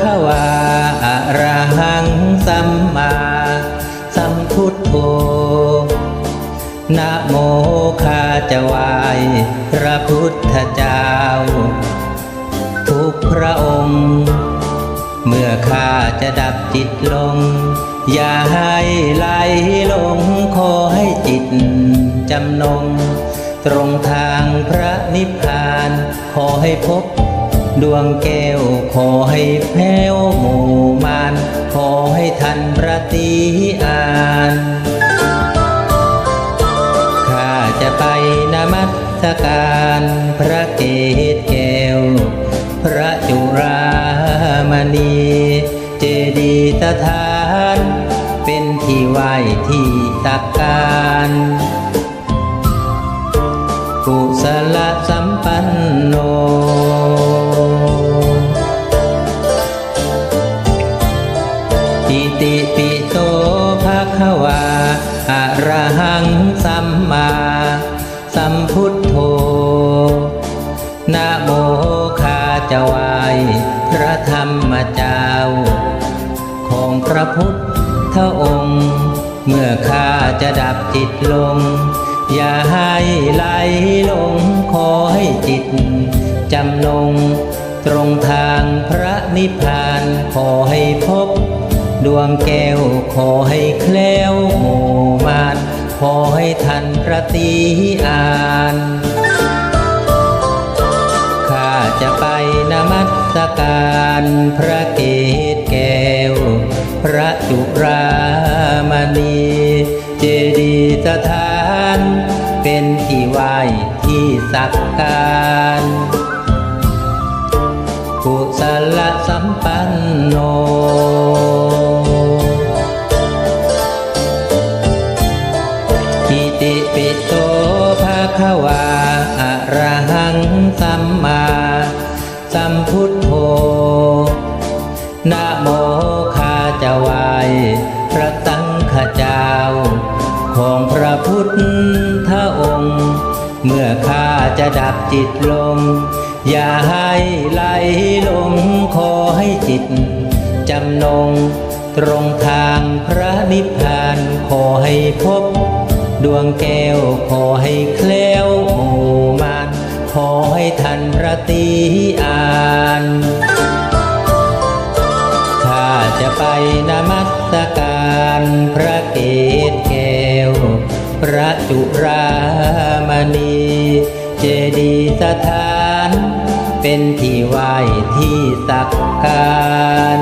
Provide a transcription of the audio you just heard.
คะวาอะระหังสัมมาสัมพุทโธนะโมข้าจะวายพระพุทธเจ้า ทุกพระองค์ เมื่อข้าจะดับจิตลง อย่าให้ไหลลงขอให้จิตจำนง ตรงทางพระนิพพานขอให้พบ ดวงแก้วขอให้แผ้วหมู่มาน ขอให้ทันประตีอ่านข้าจะไปนมัสการพระเกศแก้ว พระจุรามณี เจดีย์สถาน เป็นที่ไหว้ที่สักการกุศลสัมปันโน ติปิโสภะคะวาอะระหังสัมมาสัมพุทโธนะโมข้าจะวายพระธรรมเจ้า ของพระพุทธองค์ เมื่อข้าจะดับจิตลง อย่าให้ไหลลงขอให้จิต จำนงตรงทางพระนิพพานขอให้พบ ดวงแก้วขอให้แคล้วหมู่มานขอให้ทันพระตีอ่านข้าจะไปนมัสการพระเกศแก้ว พระจุรามณีเจดียสถาน เป็นที่ไหว้ที่สักการกุศลสัมปันโน ควาอะระหังสัมมาสัมพุทโธนะโมข้าจะไวายพระสังฆเจ้า ของพระพุทธองค์ เมื่อข้าจะดับจิตลง อย่าให้ไหลลงขอให้จิต จำนงตรงทางพระนิพพานขอให้พบ ดวงแก้วขอให้แคล้วหมู่มานขอให้ทันพระตีอ่านข้าจะไปนมัสการพระเกศแก้ว พระจุรามณี เจดีสถาน เป็นที่ไหว้ที่สักการ